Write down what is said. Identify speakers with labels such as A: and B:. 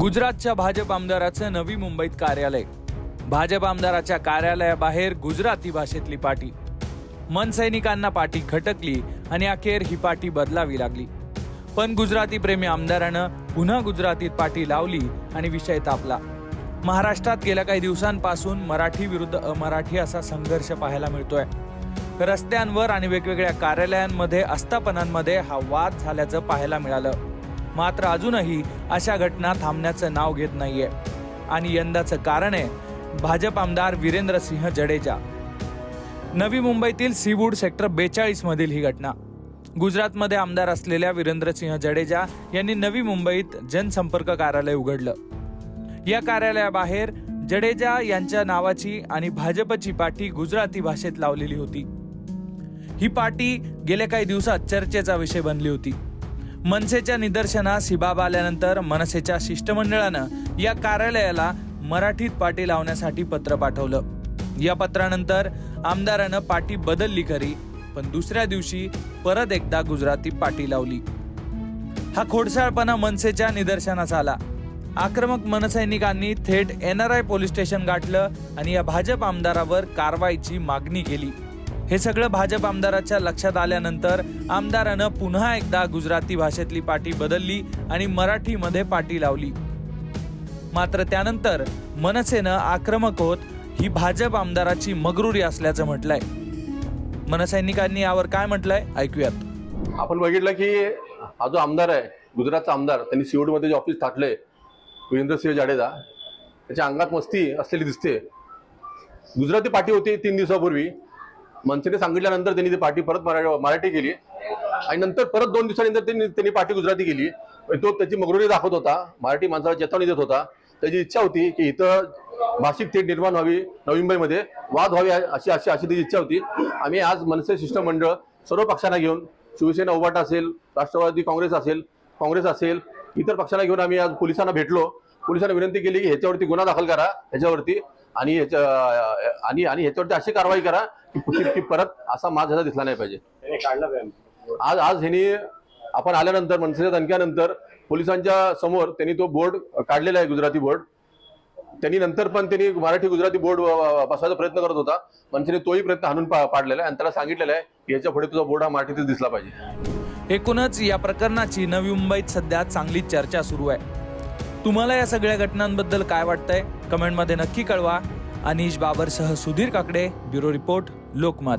A: गुजरातच्या भाजप आमदाराचं नवी मुंबईत कार्यालय. भाजप आमदाराच्या कार्यालयाबाहेर गुजराती भाषेतली पाटी. मनसैनिकांना पाटी खटकली आणि अखेर ही पाटी बदलावी लागली. पण गुजराती प्रेमी आमदारानं पुन्हा गुजरातीत पाटी लावली आणि विषय तापला. महाराष्ट्रात गेल्या काही दिवसांपासून मराठी विरुद्ध अमराठी असा संघर्ष पाहायला मिळतोय. रस्त्यांवर आणि वेगवेगळ्या कार्यालयांमध्ये आस्थापनांमध्ये हा वाद झाल्याचं पाहायला मिळालं. मात्र अजूनही अशा घटना थांबण्याचं नाव घेत नाहीये. आणि यंदाचं कारण आहे भाजप आमदार वीरेंद्र सिंह जडेजा. नवी मुंबईतील सीवूड सेक्टर बेचाळीस मधील ही घटना. गुजरातमध्ये आमदार असलेल्या वीरेंद्रसिंह जडेजा यांनी नवी मुंबईत जनसंपर्क कार्यालय उघडलं. या कार्यालयाबाहेर जडेजा यांच्या नावाची आणि भाजपची पाठी गुजराती भाषेत लावलेली होती. ही पाटी गेल्या काही दिवसात चर्चेचा विषय बनली होती. मनसेच्या निदर्शनास ही बाब आल्यानंतर मनसेच्या शिष्टमंडळानं या कार्यालयाला मराठीत पाटी लावण्यासाठी पत्र पाठवलं. या पत्रानंतर आमदारानं पाटी बदलली खरी पण दुसऱ्या दिवशी परत एकदा गुजराती पाटी लावली. हा खोडसाळपणा मनसेच्या निदर्शनास आला. आक्रमक मनसैनिकांनी थेट N R I police station गाठलं आणि या भाजप आमदारावर कारवाईची मागणी केली. हे सगळं भाजप आमदाराच्या लक्षात आल्यानंतर आमदारानं पुन्हा एकदा गुजराती भाषेतली पाटी बदलली आणि मराठीमध्ये पाटी लावली. मात्र त्यानंतर मनसेनं आक्रमक होत ही भाजप आमदाराची मगरुरी असल्याचं म्हटलंय. मनसैनिकांनी यावर काय म्हटलंय? ऐकूयात.
B: आपण बघितलं की हा जो आमदार आहे गुजरातचा आमदार त्यांनी सिओडीमध्ये जे ऑफिस थाटले वीरेंद्रसिंह जाडेजा त्याच्या अंगात मस्ती असलेली दिसते गुजराती पाठी होती तीन दिवसापूर्वी मनसेने सांगितल्यानंतर त्यांनी ती पार्टी परत मरा- मराठी केली. आणि नंतर परत दोन दिवसानंतर त्यांनी त्यांनी पार्टी गुजराती केली. तो त्याची मगरुरी दाखवत होता. मराठी माणसाला चेतावणी देत होता. त्याची इच्छा होती की इथं भाषिक थेट निर्माण व्हावी नवी मुंबईमध्ये वाद व्हावी अशी अशी अशी त्याची इच्छा होती. आम्ही आज मनसे शिष्टमंडळ सर्व पक्षांना घेऊन शिवसेना उभाटा असेल राष्ट्रवादी काँग्रेस असेल काँग्रेस असेल इतर पक्षांना घेऊन आम्ही आज पोलिसांना भेटलो. पोलिसांना विनंती केली की ह्याच्यावरती गुन्हा दाखल करा ह्याच्यावरती आणि आणि आणि ह्याच्यावरती अशी कारवाई करा की परत असा माज ह्याचा दिसला नाही पाहिजे. आज आज ह्यांनी आपण आल्यानंतर मनसेच्या दणक्यानंतर पोलिसांच्या समोर त्यांनी तो बोर्ड काढलेला आहे गुजराती बोर्ड. त्यांनी नंतर पण त्यांनी मराठी गुजराती बोर्ड बसवायचा प्रयत्न करत होता. मनसेने तोही प्रयत्न हाणून पाडलेला आहे आणि त्याला सांगितलेलं आहे की याच्यापुढे तुझा बोर्ड हा मराठीतच दिसला पाहिजे.
A: एकूणच या प्रकरणाची नवी मुंबईत सध्या चांगलीच चर्चा सुरू आहे. तुम्हाला या सगळ्या घटनांबद्दल काय वाटतंय? कमेंटमध्ये नक्की कळवा. अनिश बाबरसह सुधीर काकडे ब्युरो रिपोर्ट लोकमत.